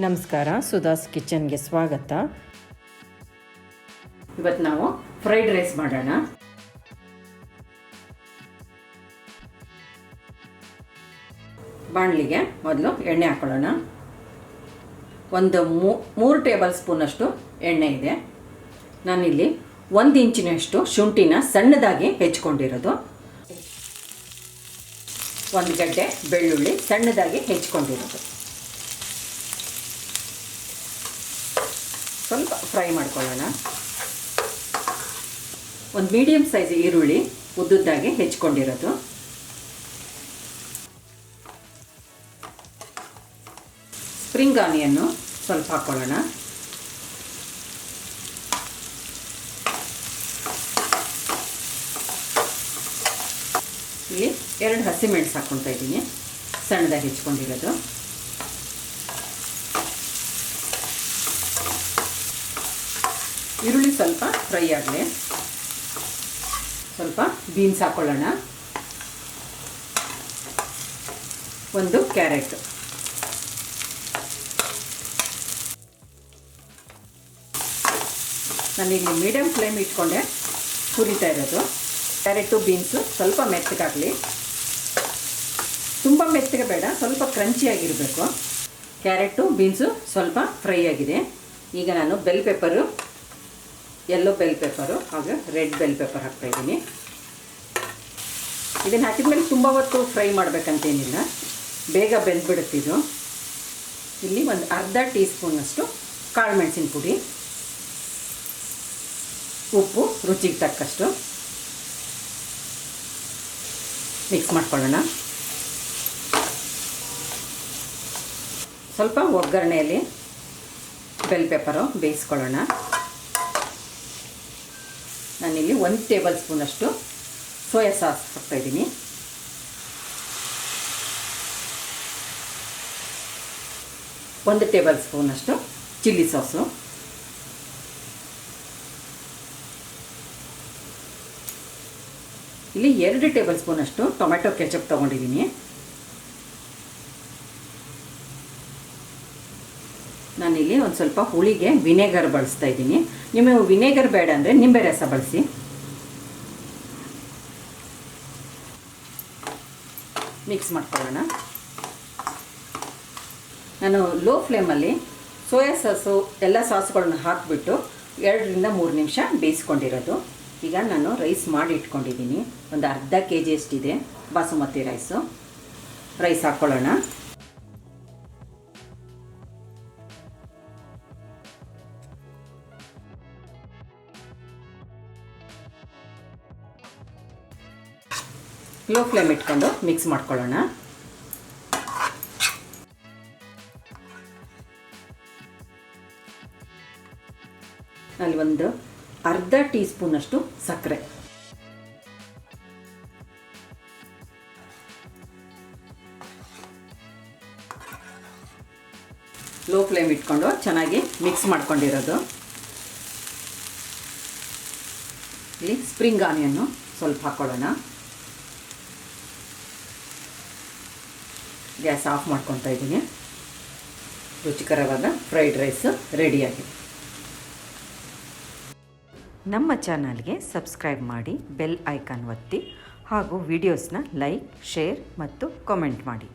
ನಮಸ್ಕಾರ ಸುಧಾಸ್ ಕಿಚನ್ಗೆ ಸ್ವಾಗತ. ಇವತ್ತು ನಾವು ಫ್ರೈಡ್ ರೈಸ್ ಮಾಡೋಣ. ಬಾಣಲಿಗೆ ಮೊದಲು ಎಣ್ಣೆ ಹಾಕೊಳ್ಳೋಣ. ಒಂದು ಮೂರು ಟೇಬಲ್ ಸ್ಪೂನಷ್ಟು ಎಣ್ಣೆ ಇದೆ. ನಾನಿಲ್ಲಿ ಒಂದು ಇಂಚಿನಷ್ಟು ಶುಂಠಿನ ಸಣ್ಣದಾಗಿ ಹೆಚ್ಕೊಂಡಿರೋದು. ಒಂದು ಗಡ್ಡೆ ಬೆಳ್ಳುಳ್ಳಿ ಸಣ್ಣದಾಗಿ ಹೆಚ್ಕೊಂಡಿರೋದು. ಸ್ವಲ್ಪ ಫ್ರೈ ಮಾಡ್ಕೊಳ್ಳೋಣ. ಒಂದು ಮೀಡಿಯಮ್ ಸೈಜ್ ಈರುಳ್ಳಿ ಉದ್ದುದ್ದಾಗಿ ಹೆಚ್ಕೊಂಡಿರೋದು. ಸ್ಪ್ರಿಂಗ್ ಆನಿಯನ್ನು ಸ್ವಲ್ಪ ಹಾಕ್ಕೊಳ್ಳೋಣ ಇಲ್ಲಿ ಎರಡು ಹಸಿಮೆಣಸು ಹಾಕ್ಕೊತಾ ಇದ್ದೀನಿ. ಸಣ್ಣದಾಗಿ ಹೆಚ್ಕೊಂಡಿರೋದು. ಈರುಳ್ಳಿ ಸ್ವಲ್ಪ ಫ್ರೈ ಆಗಲಿ. ಸ್ವಲ್ಪ ಬೀನ್ಸ್ ಹಾಕ್ಕೊಳ್ಳೋಣ ಒಂದು ಕ್ಯಾರೆಟ್ ನಾನಿಲ್ಲಿ ಮೀಡಿಯಮ್ ಫ್ಲೇಮ್ ಇಟ್ಕೊಂಡೆ, ಹುರಿತಾ ಇರೋದು. ಕ್ಯಾರೆಟು ಬೀನ್ಸು ಸ್ವಲ್ಪ ಮೆತ್ತಗಾಗಲಿ. ತುಂಬ ಮೆತ್ತಗೆ ಬೇಡ, ಸ್ವಲ್ಪ ಕ್ರಂಚಿಯಾಗಿರಬೇಕು ಕ್ಯಾರೆಟು ಬೀನ್ಸು ಸ್ವಲ್ಪ ಫ್ರೈ ಆಗಿದೆ. ಈಗ ನಾನು bell pepper yellow bell pepper ಹಾಗೂ ರೆಡ್ ಬೆಲ್ ಪೇಪರ್ ಹಾಕ್ತಾ ಇದ್ದೀನಿ. ಇದನ್ನು ಹಾಕಿದ್ಮೇಲೆ ತುಂಬ ಹೊತ್ತು ಫ್ರೈ ಮಾಡಬೇಕಂತೇನಿಲ್ಲ. ಬೇಗ ಬೆಂದ್ಬಿಡುತ್ತಿದ್ದು ಇಲ್ಲಿ ಒಂದು ಅರ್ಧ ಟೀ ಸ್ಪೂನಷ್ಟು ಕಾಳು ಮೆಣಸಿನ ಪುಡಿ, ಉಪ್ಪು, ರುಚಿಗೆ ತಕ್ಕಷ್ಟು. ಮಿಕ್ಸ್ ಮಾಡ್ಕೊಳ್ಳೋಣ. ಸ್ವಲ್ಪ ಒಗ್ಗರಣೆಯಲ್ಲಿ ಬೆಲ್ ಪೇಪರು ಬೇಯಿಸ್ಕೊಳ್ಳೋಣ. ನಾನಿಲ್ಲಿ ಒಂದು ಟೇಬಲ್ ಸ್ಪೂನಷ್ಟು ಸೋಯಾ ಸಾಸ್ ಹಾಕ್ತಾಯಿದ್ದೀನಿ ಒಂದು ಟೇಬಲ್ ಸ್ಪೂನಷ್ಟು ಚಿಲ್ಲಿ ಸಾಸು. ಇಲ್ಲಿ ಎರಡು ಟೇಬಲ್ ಸ್ಪೂನಷ್ಟು ಟೊಮೆಟೊ ಕೆಚಪ್ ತೊಗೊಂಡಿದ್ದೀನಿ. ನಾನಿಲ್ಲಿ ಒಂದು ಸ್ವಲ್ಪ ಹುಳಿಗೆ ವಿನೆಗರ್ ಬಳಸ್ತಾ ಇದ್ದೀನಿ. ನಿಮಗೆ ವಿನೆಗರ್ ಬೇಡ ಅಂದರೆ ನಿಂಬೆ ರಸ ಬಳಸಿ. ಮಿಕ್ಸ್ ಮಾಡ್ಕೊಳ್ಳೋಣ. ನಾನು ಲೋ ಫ್ಲೇಮಲ್ಲಿ ಸೋಯಾ ಸಾಸು, ಎಲ್ಲ ಸಾಸ್ಗಳನ್ನ ಹಾಕಿಬಿಟ್ಟು ಎರಡರಿಂದ ಮೂರು ನಿಮಿಷ ಬೇಯಿಸ್ಕೊಂಡಿರೋದು. ಈಗ ನಾನು ರೈಸ್ ಮಾಡಿ ಇಟ್ಕೊಂಡಿದ್ದೀನಿ. ಒಂದು ಅರ್ಧ ಕೆ ಜಿ ಅಷ್ಟಿದೆ. ಬಾಸುಮತಿ ರೈಸು ರೈಸ್ ಹಾಕ್ಕೊಳ್ಳೋಣ ಲೋ ಫ್ಲೇಮ್ ಇಟ್ಕೊಂಡು ಮಿಕ್ಸ್ ಮಾಡ್ಕೊಳ್ಳೋಣ. ಅಲ್ಲಿ ಒಂದು ಅರ್ಧ ಟೀ ಸ್ಪೂನಷ್ಟು ಸಕ್ಕರೆ. ಲೋ ಫ್ಲೇಮ್ ಇಟ್ಕೊಂಡು ಚೆನ್ನಾಗಿ ಮಿಕ್ಸ್ ಮಾಡ್ಕೊಂಡಿರೋದು. ಇಲ್ಲಿ ಸ್ಪ್ರಿಂಗ್ ಆನಿಯನ್ನು ಸ್ವಲ್ಪ ಹಾಕ್ಕೊಳ್ಳೋಣ ಗ್ಯಾಸ್ ಆಫ್ ಮಾಡ್ಕೊತಾ ಇದ್ದೀನಿ. ರುಚಿಕರವಾದ ಫ್ರೈಡ್ ರೈಸ್ ರೆಡಿಯಾಗಿದೆ. ನಮ್ಮ ಚಾನಲ್ಗೆ ಸಬ್ಸ್ಕ್ರೈಬ್ ಮಾಡಿ ಬೆಲ್ ಐಕಾನ್ ಒತ್ತಿ ಹಾಗೂ ವಿಡಿಯೋಸ್ನ ಲೈಕ್, ಶೇರ್ ಮತ್ತು ಕಾಮೆಂಟ್ ಮಾಡಿ.